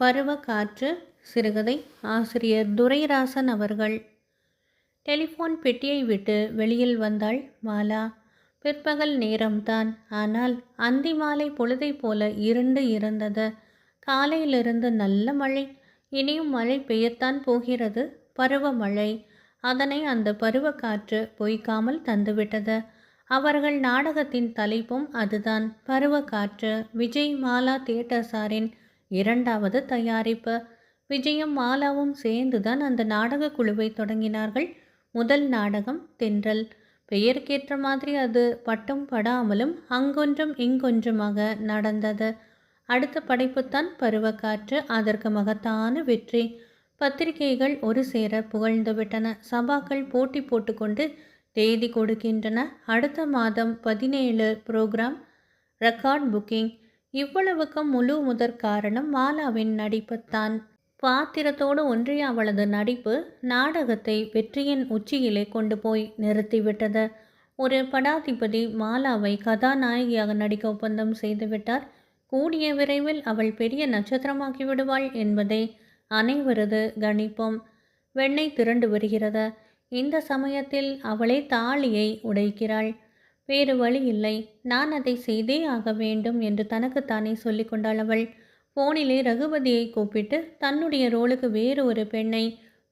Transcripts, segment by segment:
பருவ காற்று சிறுகதை ஆசிரியர் துரைராசன் அவர்கள். டெலிஃபோன் பெட்டியை விட்டு வெளியில் வந்தாள் மாலா. பிற்பகல் நேரம்தான். ஆனால் அந்தி மாலை பொழுதைப் போல இருண்டு இருந்தது. காலையிலிருந்து நல்ல மழை. இனியும் மழை பெய்யத்தான் போகிறது. பருவமழை அதனை அந்த பருவக்காற்று பொய்க்காமல் தந்துவிட்டது. அவர்கள் நாடகத்தின் தலைப்பும் அதுதான். பருவக்காற்று. விஜய் மாலா தியேட்டர்ஸாரின் இரண்டாவது தயாரிப்பு. விஜயும் மாலாவும் சேர்ந்துதான் அந்த நாடக குழுவை தொடங்கினார்கள். முதல் நாடகம் தென்றல். பெயருக்கேற்ற மாதிரி அது பட்டும் படாமலும் அங்கொன்றும் இங்கொன்றுமாக நடந்தது. அடுத்த படைப்புத்தான் பருவக்காற்று. அதற்கு மகத்தான வெற்றி. பத்திரிகைகள் ஒரு சேர புகழ்ந்துவிட்டன சபாக்கள் போட்டி போட்டுக்கொண்டு தேதி கொடுக்கின்றன. அடுத்த மாதம் பதினேழு ப்ரோக்ராம். Record booking. இவ்வளவுக்கும் முழு முதற் காரணம் மாலாவின் நடிப்புத்தான். பாத்திரத்தோடு ஒன்றிய அவளது நடிப்பு நாடகத்தை வெற்றியின் உச்சியிலே கொண்டு போய் நிறுத்திவிட்டது. ஒரு படாதிபதி மாலாவை கதாநாயகியாக நடிக்க ஒப்பந்தம் செய்துவிட்டார். கூடிய விரைவில் அவள் பெரிய நட்சத்திரமாக்கி விடுவாள் என்பதை அனைவரது கணிப்பும். வெண்ணை திரண்டு வருகிறது. இந்த சமயத்தில் அவளே தாலியை உடைக்கிறாள். வேறு வழி இல்லை. நான் அதை செய்தே ஆக வேண்டும் என்று தனக்குத்தானே சொல்லிக்கொண்டாள் அவள். போனிலே ரகுபதியை கூப்பிட்டு தன்னுடைய ரோலுக்கு வேறு ஒரு பெண்ணை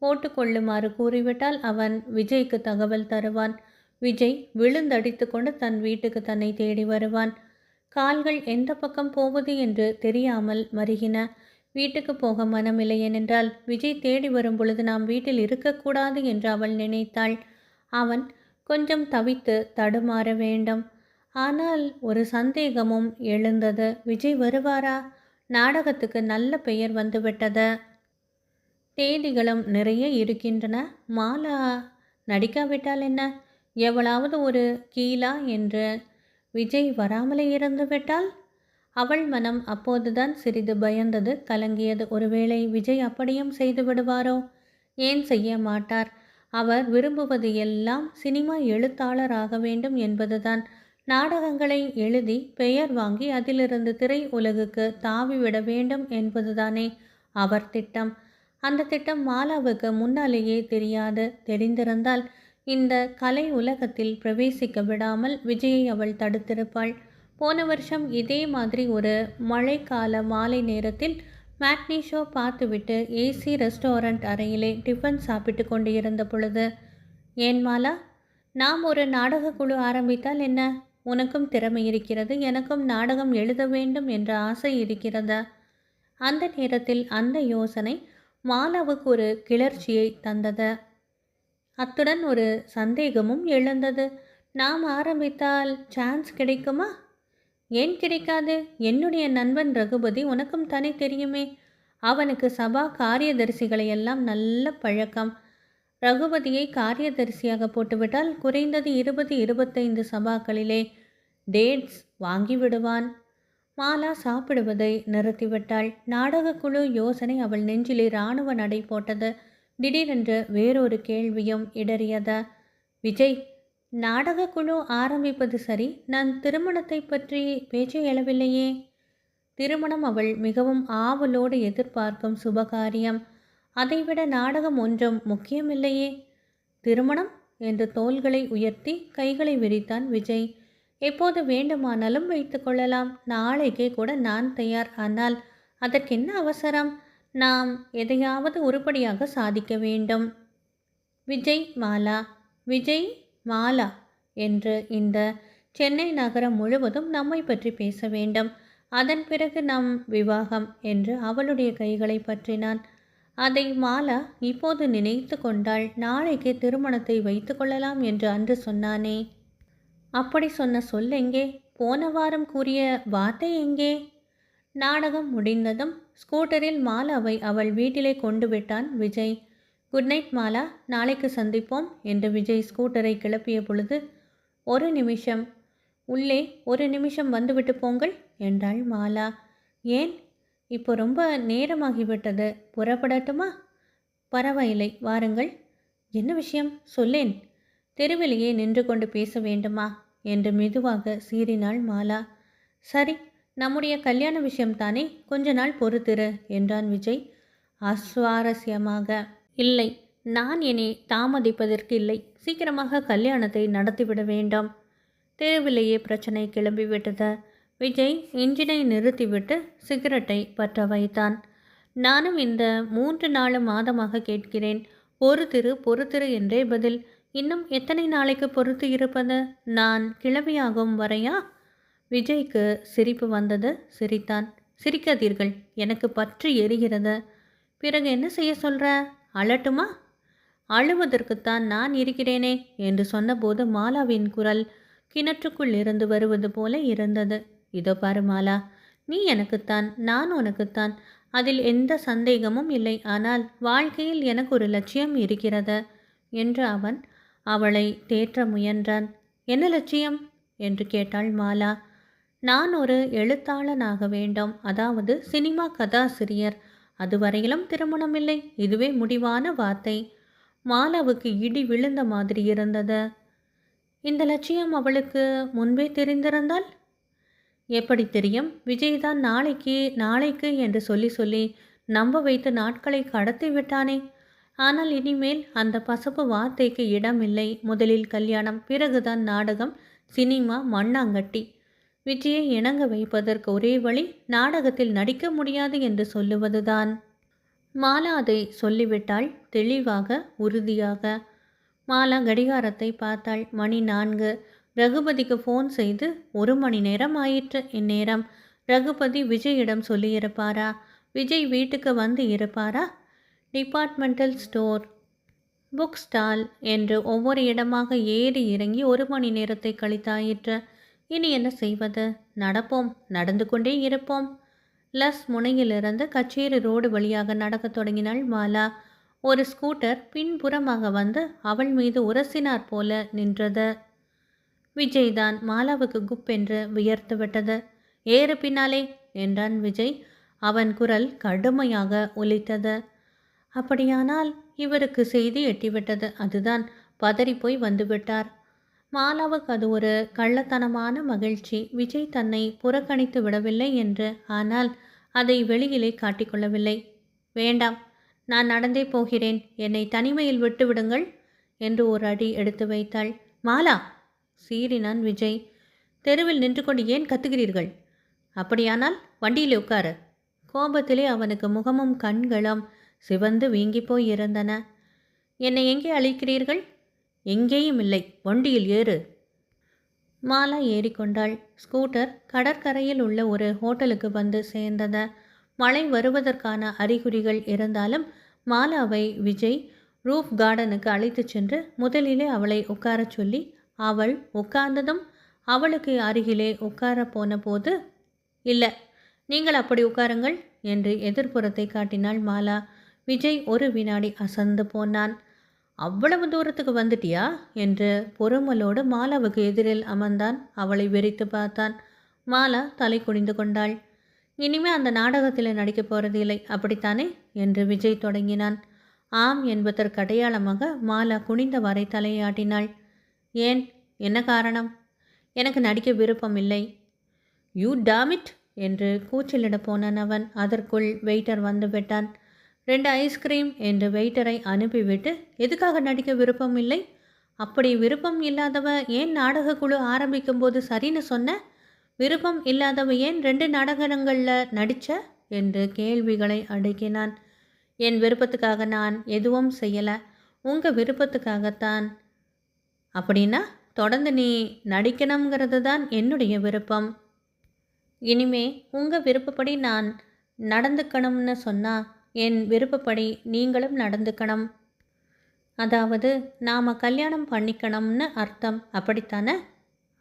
போட்டுக்கொள்ளுமாறு கூறிவிட்டால் அவன் விஜய்க்கு தகவல் தருவான். விஜய் விழுந்தடித்து கொண்டு தன் வீட்டுக்கு தன்னை தேடி வருவான். கால்கள் எந்த பக்கம் போவது என்று தெரியாமல் மருகின. வீட்டுக்கு போக மனமில்லை ஏனென்றால் விஜய் தேடி வரும் பொழுது நாம் வீட்டில் இருக்கக்கூடாது என்று அவள் நினைத்தாள். அவன் கொஞ்சம் தவித்து தடுமாற வேண்டும். ஆனால் ஒரு சந்தேகமும் எழுந்தது. விஜய் வருவாரா? நாடகத்துக்கு நல்ல பெயர் வந்துவிட்டது தேதிகளும் நிறைய இருக்கின்றன. மாலா நடிக்காவிட்டால் என்ன? எவளாவது ஒரு கீழா என்று விஜய் வராமலே இருந்து விட்டால்? அவள் மனம் அப்போதுதான் சிறிது பயந்தது. கலங்கியது. ஒருவேளை விஜய் அப்படியும் செய்து விடுவாரோ? ஏன் செய்ய மாட்டார்? அவர் விரும்புவது எல்லாம் சினிமா எழுத்தாளராக வேண்டும் என்பதுதான். நாடகங்களை எழுதி பெயர் வாங்கி அதிலிருந்து திரை உலகுக்கு தாவிவிட வேண்டும் என்பதுதானே அவர் திட்டம். அந்த திட்டம் மாலாவுக்கு முன்னாலேயே தெரியாது. தெரிந்திருந்தால் இந்த கலை உலகத்தில் பிரவேசிக்க விடாமல் விஜயை அவள் தடுத்திருப்பாள். போன வருஷம் இதே மாதிரி ஒரு மழைக்கால மாலை நேரத்தில் மேட்னி ஷோ பார்த்துவிட்டு ஏசி ரெஸ்டாரண்ட் அறையிலே டிஃபன் சாப்பிட்டு கொண்டு இருந்த பொழுது ஏன் மாலா நாம் ஒரு நாடக குழு ஆரம்பித்தால் என்ன? உனக்கும் திறமை இருக்கிறது எனக்கும் நாடகம் எழுத வேண்டும் என்ற ஆசை இருக்கிறதா? அந்த நேரத்தில் அந்த யோசனை மாலாவுக்கு ஒரு கிளர்ச்சியை தந்தது. அத்துடன் ஒரு சந்தேகமும் எழுந்தது. நாம் ஆரம்பித்தால் சான்ஸ் கிடைக்குமா? ஏன் கிடைக்காது? என்னுடைய நண்பன் ரகுபதி உனக்கும் தானே தெரியுமே? அவனுக்கு சபா காரியதரிசிகளை எல்லாம் நல்ல பழக்கம். ரகுபதியை காரியதரிசியாக போட்டுவிட்டால் குறைந்தது இருபது இருபத்தைந்து சபாக்களிலே டேட்ஸ் வாங்கி விடுவான். மாலா சாப்பிடுவதை நிறுத்திவிட்டாள். நாடகக்குழு யோசனை அவள் நெஞ்சிலே இராணுவ நடை போட்டது. திடீரென்று வேறொரு கேள்வியும் இடறியத. விஜய் நாடகக்குழு ஆரம்பிப்பது சரி. நான் திருமணத்தை பற்றி பேச்சு எழவில்லையே. திருமணம் அவள் மிகவும் ஆவலோடு எதிர்பார்க்கும் சுபகாரியம். அதைவிட நாடகம் ஒன்றும் முக்கியமில்லையே. திருமணம்? என்று தோள்களை உயர்த்தி கைகளை விரித்தான் விஜய். எப்போது வேண்டுமானாலும் வைத்துக்கொள்ளலாம் நாளைக்கே கூட நான் தயார். ஆனால் அதற்கென்ன அவசரம்? நாம் எதையாவது உருப்படியாக சாதிக்க வேண்டும். விஜய் மாலா. விஜய் மாலா என்று இந்த சென்னை நகரம் முழுவதும் நம்மை பற்றி பேச வேண்டும். அதன் பிறகு நம் விவாகம் என்று அவளுடைய கைகளை பற்றினான். அதை மாலா இப்போது நினைத்து கொண்டாள் நாளைக்கு திருமணத்தை வைத்து கொள்ளலாம் என்று அன்று சொன்னானே. அப்படி சொன்ன சொல் எங்கே? போன வாரம் கூறிய வார்த்தை எங்கே? நாடகம் முடிந்ததும் ஸ்கூட்டரில் மாலாவை அவள் வீட்டிலே கொண்டு விட்டான் விஜய். குட் நைட் மாலா நாளைக்கு சந்திப்போம் என்று விஜய் ஸ்கூட்டரை கிளப்பிய பொழுது ஒரு நிமிஷம். உள்ளே ஒரு நிமிஷம் வந்துவிட்டு போங்கள் என்றாள் மாலா. ஏன்? இப்போ ரொம்ப நேரமாகிவிட்டது. புறப்படட்டுமா? பரவாயில்லை. வாருங்கள். என்ன விஷயம்? சொல்லேன். தெருவிலேயே நின்று கொண்டு பேச வேண்டுமா? என்று மெதுவாக சீறினாள் மாலா. சரி. நம்முடைய கல்யாண விஷயம் தானே? கொஞ்ச நாள் பொறுத்திரு என்றான் விஜய். அஸ்வாரஸ்யமாக. இல்லை நான் இனி தாமதிப்பதற்கு இல்லை. சீக்கிரமாக கல்யாணத்தை நடத்திவிட வேண்டாம். தெருவிலேயே பிரச்சனை கிளம்பிவிட்டது. விஜய் இன்ஜினை நிறுத்திவிட்டு சிகரெட்டை பற்ற வைத்தான். நானும் இந்த மூன்று நாலு மாதமாக கேட்கிறேன். பொறுத்திரு பொறுத்திரு என்றே பதில். இன்னும் எத்தனை நாளைக்கு பொறுத்து இருப்பது? நான் கிளவியாகும் வரையா? விஜய்க்கு சிரிப்பு வந்தது. சிரித்தான். சிரிக்காதீர்கள். எனக்கு பற்று எரிகிறது. பிறகு என்ன செய்ய சொல்கிற அழட்டுமா அழுவதற்குத்தான் நான் இருக்கிறேனே என்று சொன்னபோது மாலாவின் குரல் கிணற்றுக்குள் இருந்து வருவது போல இருந்தது. இதோ பாரு மாலா நீ எனக்குத்தான் நான் உனக்குத்தான் அதில் எந்த சந்தேகமும் இல்லை. ஆனால் வாழ்க்கையில் எனக்கு ஒரு லட்சியம் இருக்கிறது என்று அவன் அவளை தேற்ற முயன்றான். என்ன லட்சியம்? என்று கேட்டாள் மாலா. நான் ஒரு எழுத்தாளனாக வேண்டும். அதாவது சினிமா கதாசிரியர். அதுவரையிலும் திருமணம் இல்லை இதுவே முடிவான வார்த்தை. மாலாவுக்கு இடி விழுந்த மாதிரி இருந்தது. இந்த லட்சியம் அவளுக்கு முன்பே தெரிந்திருந்தால்? எப்படி தெரியும்? விஜய் தான் நாளைக்கு நாளைக்கு என்று சொல்லி சொல்லி நம்ப வைத்து நாட்களை கடத்தி விட்டானே. ஆனால் இனிமேல் அந்த பசப்பு வார்த்தைக்கு இடமில்லை. முதலில் கல்யாணம் பிறகுதான் நாடகம் சினிமா மண்ணாங்கட்டி. விஜயை இணங்க வைப்பதற்கு ஒரே வழி நாடகத்தில் நடிக்க முடியாது என்று சொல்லுவதுதான். மாலா அதை சொல்லிவிட்டாள் தெளிவாக உறுதியாக. மாலா கடிகாரத்தை பார்த்தாள். மணி நான்கு. ரகுபதிக்கு ஃபோன் செய்து ஒரு மணி நேரம் ஆயிற்று இந்நேரம். ரகுபதி விஜயிடம் சொல்லியிருப்பாரா? விஜய் வீட்டுக்கு வந்து இருப்பாரா? Departmental store. புக் ஸ்டால் என்று ஒவ்வொரு இடமாக ஏறி இறங்கி ஒரு மணி நேரத்தை கழித்தாயிற்று. இனி என்ன செய்வது? நடப்போம் நடந்து கொண்டே இருப்போம். லஸ் முனையிலிருந்து கச்சேரி ரோடு வழியாக நடக்கத் தொடங்கினாள் மாலா. ஒரு ஸ்கூட்டர் பின்புறமாக வந்து அவள் மீது உரசினார் போல நின்றது. விஜய்தான் மாலாவுக்கு குப்பென்று வியர்த்து விட்டது. ஏறு பின்னாலே என்றான் விஜய். அவன் குரல் கடுமையாக ஒலித்தது. அப்படியானால் இவருக்கு செய்தி எட்டிவிட்டது. அதுதான் பதறிப்போய் வந்துவிட்டார். மாலாவுக்கு அது ஒரு கள்ளத்தனமான மகிழ்ச்சி. விஜய் தன்னை புறக்கணித்து விடவில்லை என்று ஆனால் அதை வெளியிலே காட்டிக்கொள்ளவில்லை வேண்டாம் நான் நடந்தே போகிறேன். என்னை தனிமையில் விட்டுவிடுங்கள் என்று ஒரு அடி எடுத்து வைத்தாள். மாலா! சீறினான் விஜய். தெருவில் நின்று கொண்டு ஏன் கத்துகிறீர்கள்? அப்படியானால் வண்டியில் உட்காரு கோபத்திலே அவனுக்கு முகமும் கண்களும் சிவந்து வீங்கி போய் இருந்தன. என்னை எங்கே அழைக்கிறீர்கள்? எங்கேயும் இல்லை. வண்டியில் ஏறு. மாலா ஏறிக்கொண்டாள். ஸ்கூட்டர் கடற்கரையில் உள்ள ஒரு ஹோட்டலுக்கு வந்து சேர்ந்தது மழை வருவதற்கான அறிகுறிகள் இருந்தாலும் மாலாவை விஜய் ரூஃப் கார்டனுக்கு அழைத்துச் சென்று முதலிலே அவளை உட்காரச் சொல்லி அவள் உட்கார்ந்ததும் அவளுக்கு அருகிலே உட்கார போன போது இல்லை நீங்கள் அப்படி உட்காருங்கள் என்று எதிர்ப்புறத்தை காட்டினாள் மாலா. விஜய் ஒரு வினாடி அசந்து போனான். அவ்வளவு தூரத்துக்கு வந்துட்டியா? என்று பொறுமலோடு மாலாவுக்கு எதிரில் அமர்ந்தான். அவளை வெறித்து பார்த்தான். மாலா தலை குனிந்து கொண்டாள். இனிமே அந்த நாடகத்தில் நடிக்கப் போகிறது இல்லை அப்படித்தானே? என்று விஜய் தொடங்கினான். ஆம் என்பதற்கு அடையாளமாக மாலா குனிந்த வரை தலையாட்டினாள். ஏன்? என்ன காரணம்? எனக்கு நடிக்க விருப்பம் இல்லை. You dammit! என்று கூச்சலிட போனான் அவன். அதற்குள் வெயிட்டர் வந்து விட்டான். ரெண்டு ஐஸ்கிரீம் என்று வெயிட்டரை அனுப்பிவிட்டு எதுக்காக நடிக்க விருப்பம் இல்லை? அப்படி விருப்பம் இல்லாதவ ஏன் நாடக குழு ஆரம்பிக்கும் போது சரின்னு சொன்ன? விருப்பம் இல்லாதவ ஏன் ரெண்டு நாடகங்களில் நடித்த என்று கேள்விகளை அடுக்கினான். என் விருப்பத்துக்காக நான் எதுவும் செய்யலை. உங்கள் விருப்பத்துக்காகத்தான். அப்படின்னா தொடர்ந்து நீ நடிக்கணுங்கிறது தான் என்னுடைய விருப்பம். இனிமே உங்கள் விருப்பப்படி நான் நடந்துக்கணும்னு சொன்னால் என் விருப்பப்படி நீங்களும் நடந்துக்கணும். அதாவது நாம் கல்யாணம் பண்ணிக்கணும்னு அர்த்தம் அப்படித்தானே?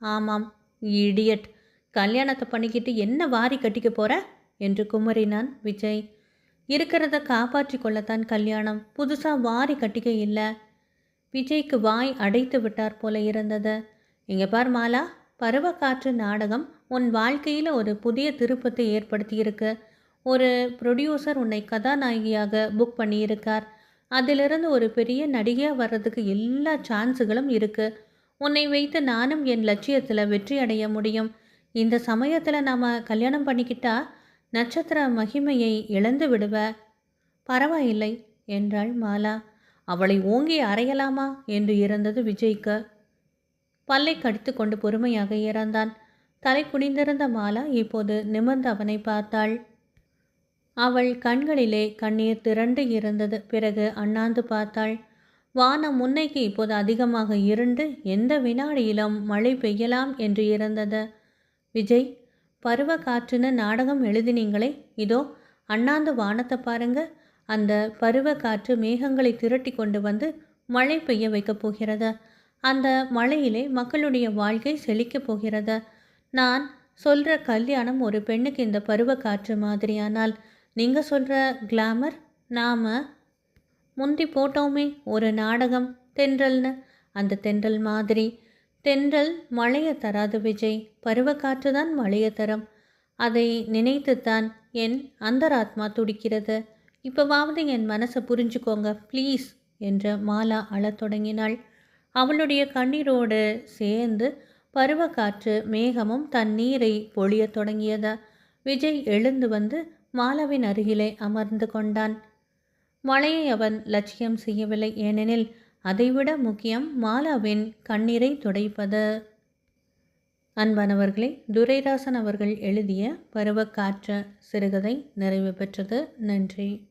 ஆமாம் இடியட் கல்யாணத்தை பண்ணிக்கிட்டு என்ன வாரி கட்டிக்க போகிற என்று குமரினான் விஜய். இருக்கிறத காப்பாற்றி கொள்ளத்தான் கல்யாணம். புதுசாக வாரி கட்டிக்க இல்லை. விஜய்க்கு வாய் அடைத்து விட்டார் போல இருந்தது. இங்கே பார் மாலா பருவக்காற்று நாடகம் உன் வாழ்க்கையில் ஒரு புதிய திருப்பத்தை ஏற்படுத்தியிருக்கு. ஒரு ப்ரொடியூசர் உன்னை கதாநாயகியாக புக் பண்ணியிருக்கார். அதிலிருந்து ஒரு பெரிய நடிகையாக வர்றதுக்கு எல்லா சான்ஸுகளும் இருக்குது உன்னை வைத்து நானும் என் லட்சியத்தில் வெற்றி அடைய முடியும். இந்த சமயத்தில் நாம் கல்யாணம் பண்ணிக்கிட்டா நட்சத்திர மகிமையை இழந்து விடுவ. பரவாயில்லை என்றாள் மாலா. அவளை ஓங்கி அறையலாமா? என்று இருந்தது விஜய்க்கு. பல்லை கடித்து கொண்டு பொறுமையாக இறந்தான். தலை குனிந்திருந்த மாலா இப்போது நிமிர்ந்து அவனை பார்த்தாள். அவள் கண்களிலே கண்ணீர் திரண்டு இருந்தது. பிறகு அண்ணாந்து பார்த்தாள் வானம் முன்னைக்கு இப்போது அதிகமாக இருண்டு எந்த வினாடியிலும் மழை பெய்யலாம் என்று இருந்தது. விஜய் பருவ காற்றுன்னு நாடகம் எழுதினீங்களே இதோ அண்ணாந்து வானத்தை பாருங்க. அந்த பருவ காற்று மேகங்களை திரட்டி கொண்டு வந்து மழை பெய்ய வைக்கப் போகிறது. அந்த மழையிலே மக்களுடைய வாழ்க்கை செழிக்கப் போகிறது. நான் சொல்கிற கல்யாணம் ஒரு பெண்ணுக்கு இந்த பருவ காற்று மாதிரியானால் நீங்கள் சொல்கிற கிளாமர் நாம் முந்தி போட்டோமே ஒரு நாடகம் தென்றல்னு. அந்த தென்றல் மாதிரி. தென்றல் மழையை தராது விஜய். பருவக்காற்று தான் மழையை தரும். அதை நினைத்துத்தான் என் அந்தராத்மா துடிக்கிறது. இப்போவாவது என் மனசை புரிஞ்சுக்கோங்க ப்ளீஸ் என்று மாலா அழத் தொடங்கினாள். அவளுடைய கண்ணீரோடு சேர்ந்து பருவக்காற்று மேகமும் தன் நீரை பொழியத் தொடங்கியதா. விஜய் எழுந்து வந்து மாலாவின் அருகிலே அமர்ந்து கொண்டான். மழையை அவன் லட்சியம் செய்யவில்லை. ஏனெனில் அதைவிட முக்கியம் மாலாவின் கண்ணீரை துடைப்பது. அன்பானவர்களே துரைராசன் அவர்கள் எழுதிய பருவக்காற்ற சிறுகதை நிறைவு பெற்றது. நன்றி.